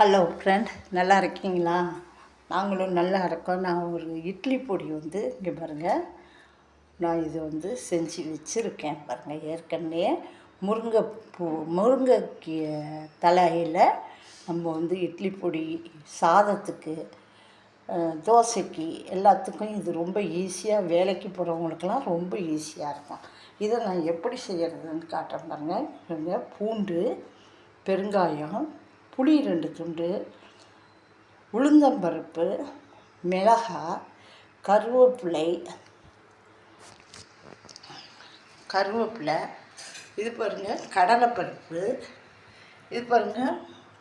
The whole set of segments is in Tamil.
ஹலோ ஃப்ரெண்ட் நல்லா இருக்கீங்களா? நாங்களும் நல்லா இருக்கோம். நான் ஒரு இட்லி பொடி வந்து இங்கே பாருங்கள் நான் இது வந்து செஞ்சு வச்சுருக்கேன் பாருங்கள் ஏற்கனவே முருங்கைப்பூ முருங்கைக்கீ தலையில் நம்ம வந்து இட்லி பொடி சாதத்துக்கு தோசைக்கு எல்லாத்துக்கும் இது ரொம்ப ஈஸியாக வேலைக்கு போகிறவங்களுக்கெல்லாம் ரொம்ப ஈஸியாக இருக்கும். இதை நான் எப்படி செய்கிறதுன்னு காட்டுறேன் பாருங்கள் பூண்டு பெருங்காயம் புளி ரெண்டு துண்டு உளுந்தம்பருப்பு மிளகாய் கருவேப்பிலை கருவேப்பிலை இது பாருங்கள் கடலைப்பருப்பு இது பாருங்கள்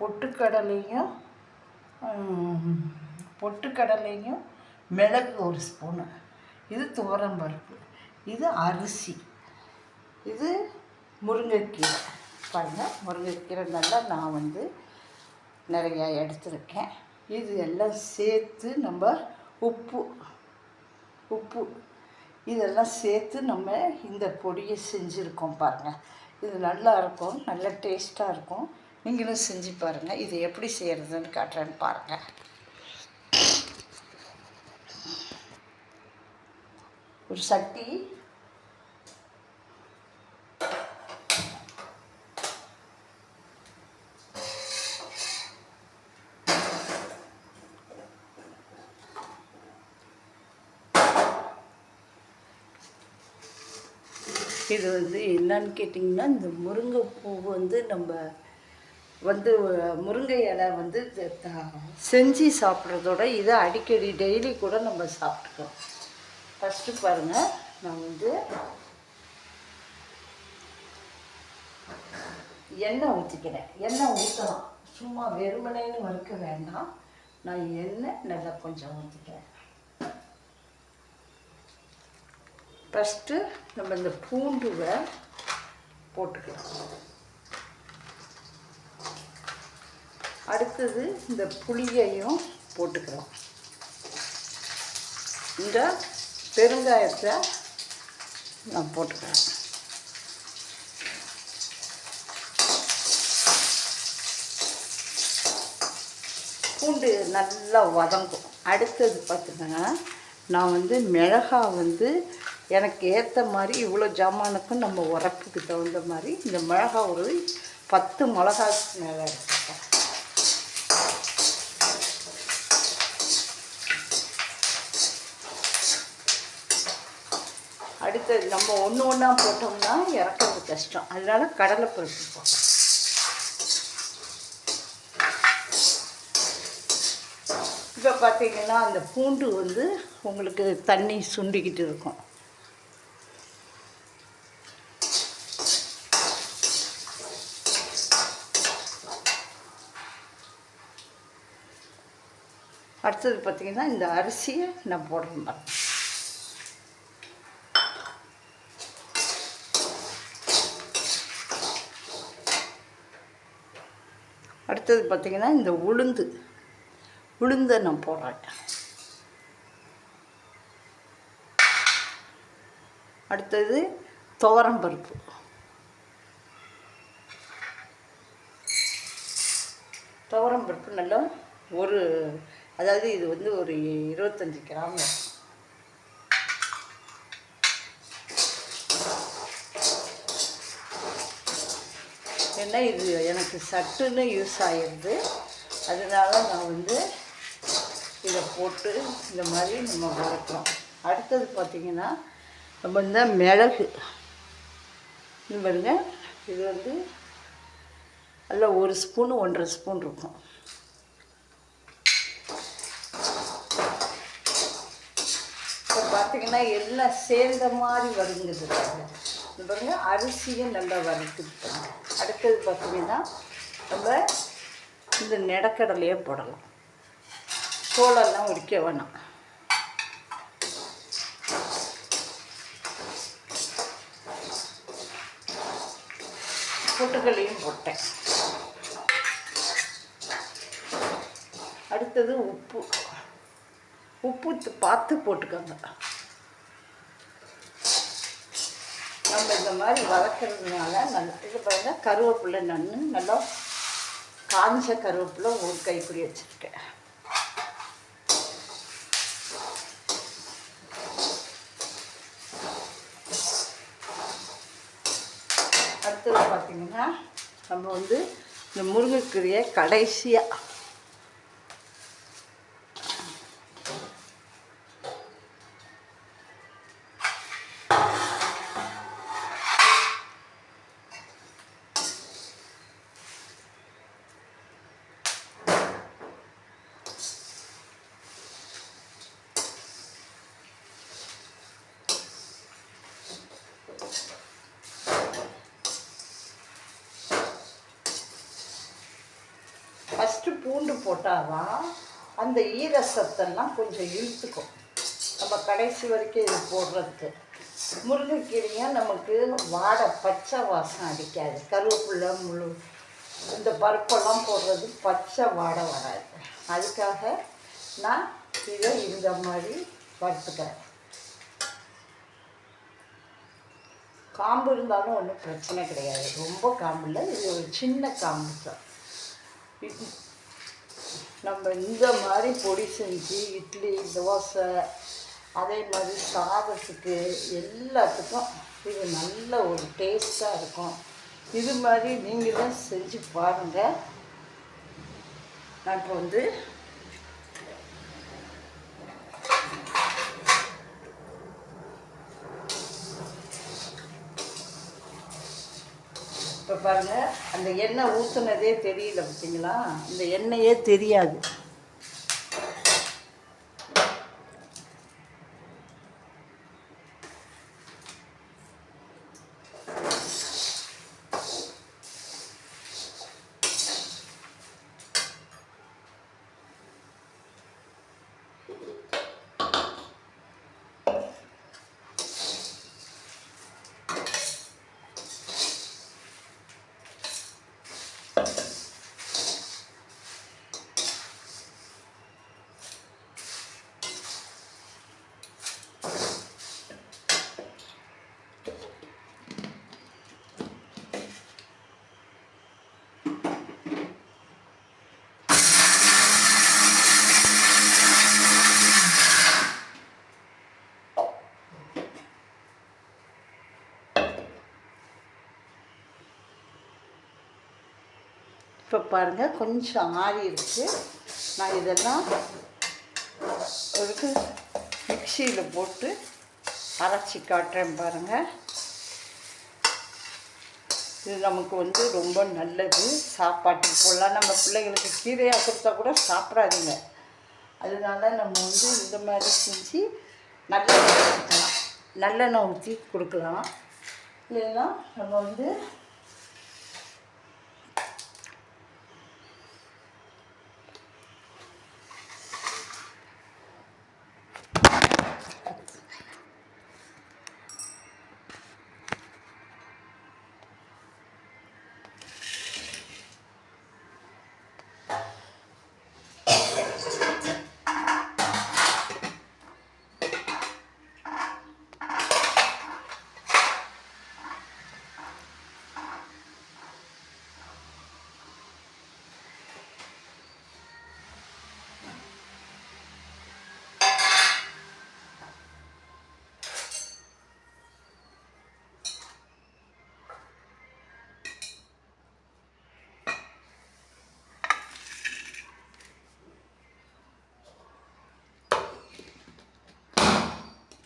பொட்டுக்கடலையும் பொட்டுக்கடலையும் மிளகு ஒரு ஸ்பூனு. இது துவரம்பருப்பு இது அரிசி. இது முருங்கைக்கீரை. பாருங்கள் முருங்கைக்கீரை நல்லா நான் வந்து நிறையா எடுத்திருக்கேன். இது எல்லாம் சேர்த்து நம்ம உப்பு உப்பு. இதெல்லாம் சேர்த்து நம்ம இந்த பொடியை செஞ்சுருக்கோம் பாருங்கள் இது நல்லா இருக்கும் நல்ல டேஸ்ட்டாக இருக்கும். நீங்களும் செஞ்சு பாருங்கள் இது எப்படி செய்கிறதுன்னு காட்டுறேன்னு பாருங்கள் ஒரு சட்டி இது வந்து என்னன்னு கேட்டிங்கன்னா இந்த முருங்கைப்பூ வந்து நம்ம வந்து முருங்கை இலை வந்து த- செஞ்சு சாப்பிட்றதோட இதை அடிக்கடி டெய்லி கூட நம்ம சாப்பிட்டுக்கலாம் ஃபஸ்ட்டு பாருங்கள் நான் வந்து எண்ணெய் ஊற்றிக்கிறேன் எண்ணெய் ஊற்றலாம் சும்மா வெறுமனைன்னு வறுக்க வேண்டாம். நான் எண்ணெய் நல்லா கொஞ்சம் ஊற்றிக்கிறேன் ஃபஸ்ட்டு நம்ம இந்த பூண்டுவை போட்டுக்கலாம். அடுத்தது இந்த புளியையும் போட்டுக்கிறோம் இந்த பெருங்காயத்தை நான் போட்டுக்கிறேன். பூண்டு நல்லா வதங்கும். அடுத்தது பார்த்திங்கன்னா நான் வந்து மிளகா வந்து எனக்கு ஏற்ற மாதிரி இவ்வளோ ஜாமானுக்கும் நம்ம உரப்புக்கு தகுந்த மாதிரி இந்த மிளகா ஒரு பத்து மிளகா மேலே எடுத்துப்பேன் அடுத்தது நம்ம ஒன்று ஒன்றா போட்டோம்னா இறக்கிறது கஷ்டம். அதனால கடலைப்பருப்பு போட்டோம் இப்போ பார்த்தீங்கன்னா அந்த பூண்டு வந்து உங்களுக்கு தண்ணி சுண்டிக்கிட்டு இருக்கும். அடுத்தது பார்த்தீங்கன்னா இந்த அரிசியை நான் போடுறேன் அடுத்தது பார்த்தீங்கன்னா இந்த உளுந்து. உளுந்தை நான் போடுறேன். அடுத்தது துவரம் பருப்பு துவரம் பருப்பு நல்லா ஒரு அதாவது இது வந்து ஒரு இருபத்தஞ்சி கிராம். ஏன்னா இது எனக்கு சட்டுன்னு யூஸ் ஆகிடுது அதனால நான் வந்து இதை போட்டு இந்த மாதிரி நம்ம வளர்க்குறோம் அடுத்தது பார்த்திங்கன்னா நம்ம இந்த மிளகு. இது பாருங்க இது வந்து நல்லா ஒரு ஸ்பூன் ஒன்றரை ஸ்பூன் இருக்கும். பார்த்தீங்கன்னா எல்லாம் சேர்ந்த மாதிரி வருங்குது பாருங்க. இது பாருங்க அரிசியும் நல்லா வறுத்துட்டு அடுத்தது பார்த்தீங்கன்னா நம்ம இந்த நிலக்கடலையே போடலாம். சோளம்லாம் உரிக்க வேணாம். பொட்டுக்கல்லையும் போட்டேன். அடுத்தது உப்பு. உப்பு பார்த்து போட்டுக்கோங்க. நம்ம இந்த மாதிரி வளர்க்குறதுனால நல்லா இது பாருங்க கருவேப்பிலை நான் நல்லா காஞ்ச கருவேப்பிலை ஒரு கைப்பிடி வச்சுருக்கேன். அடுத்தது பார்த்தீங்கன்னா நம்ம வந்து இந்த முருங்கைக்கீரையை கடைசியாக ஃபஸ்ட்டு பூண்டு போட்டால் தான் அந்த ஈரசத்தெல்லாம் கொஞ்சம் இழுத்துக்கும். நம்ம கடைசி வரைக்கும் இது போடுறதுக்கு. முருங்கைக்கீரையும் நமக்கு வாடை பச்சை வாசம் அடிக்காது. கருவேப்பிலை முழு இந்த பருப்பெல்லாம் போடுறது பச்சை வாடை வராது. அதுக்காக நான் இதை இந்த மாதிரி வறுத்துக்கிறேன். காம்பு இருந்தாலும் ஒன்றும் பிரச்சனை கிடையாது. ரொம்ப காம்பு இல்லை. இது ஒரு சின்ன காம்பு தான். நம்ம இந்த மாதிரி பொடி செஞ்சு இட்லி தோசை அதே மாதிரி சாதத்துக்கு எல்லாத்துக்கும் இது நல்ல ஒரு டேஸ்ட்டாக இருக்கும். இது மாதிரி நீங்களும் செஞ்சு பாருங்கள் நான் இப்போ வந்து இப்போ பாருங்கள் அந்த எண்ணெய் ஊற்றுனதே தெரியல பார்த்தீங்களா இந்த எண்ணெயே தெரியாது. இப்போ பாருங்கள் கொஞ்சம் ஆறி இருக்கு. நான் இதெல்லாம் ஒரு மிக்சியில் போட்டு அரைச்சி காட்டுறேன் பாருங்கள் இது நமக்கு வந்து ரொம்ப நல்லது. சாப்பாட்டுக்கு போடலாம். நம்ம பிள்ளைங்களுக்கு கீரையாக கொடுத்தா கூட சாப்பிடாதீங்க. அதனால நம்ம வந்து இந்த மாதிரி செஞ்சு நல்லெண்ணெய் ஊற்றிக்கலாம் நல்லெண்ணெய் ஊற்றி கொடுக்கலாம். இல்லைன்னா நம்ம வந்து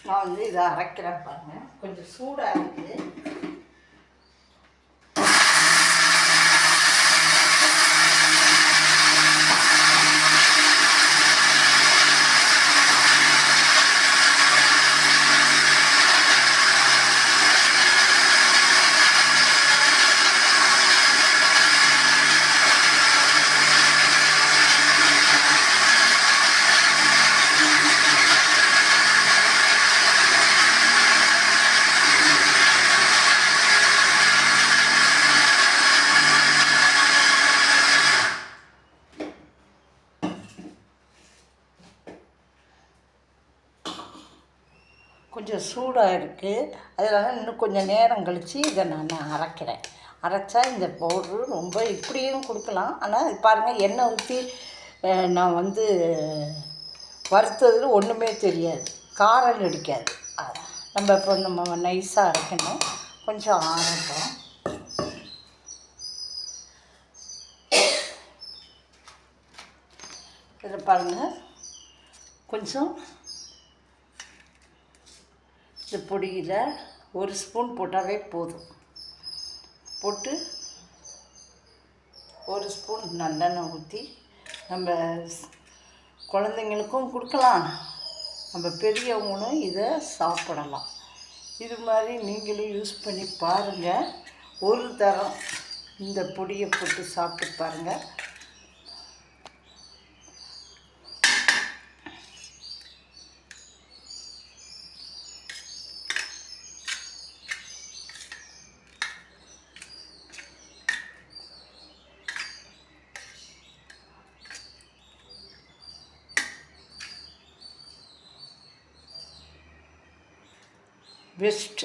நான் வந்து இதை அரைக்கிறேன் பாருங்க. கொஞ்சம் சூடாக இருக்குது கொஞ்சம் சூடாக இருக்குது அதனால் இன்னும் கொஞ்சம் நேரம் கழித்து இதை நான் அரைக்கிறேன். அரைச்சா இந்த பவுட்ரு ரொம்ப இப்படியும் கொடுக்கலாம். ஆனால் பாருங்கள் எண்ணெய் ஊற்றி நான் வந்து வறுத்ததில் ஒன்றுமே தெரியாது. காரம் அடிக்காது நம்ம இப்போ நம்ம நைஸாக அரைக்கணும். கொஞ்சம் ஆறட்டும். இதில் பாருங்கள் கொஞ்சம் இந்த பொடியில் ஒரு ஸ்பூன் போட்டாவே போதும். போட்டு ஒரு ஸ்பூன் நல்லெண்ணெய் ஊற்றி நம்ம குழந்தைங்களுக்கும் கொடுக்கலாம். நம்ம பெரியவங்களும் இதை சாப்பிடலாம். இது மாதிரி நீங்களும் யூஸ் பண்ணி பாருங்கள் ஒரு தரம் இந்த பொடியை போட்டு சாப்பிட்டு பாருங்கள் பெஸ்ட்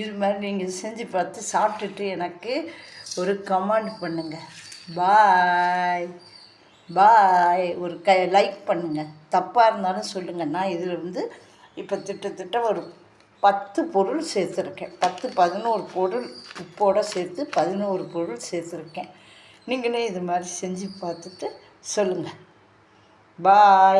இது மாதிரி நீங்கள் செஞ்சு பார்த்து சாப்பிட்டுட்டு எனக்கு ஒரு கமெண்ட் பண்ணுங்கள் பாய் பாய் ஒரு க லைக் பண்ணுங்கள் தப்பாக இருந்தாலும் சொல்லுங்கள் நான் இதில் வந்து இப்போ திட்டத்திட்ட ஒரு பத்து பொருள் சேர்த்துருக்கேன். பத்து பதினோரு பொருள் உப்போடு சேர்த்து பதினோரு பொருள் சேர்த்துருக்கேன். நீங்களே இது மாதிரி செஞ்சு பார்த்துட்டு சொல்லுங்கள் பாய்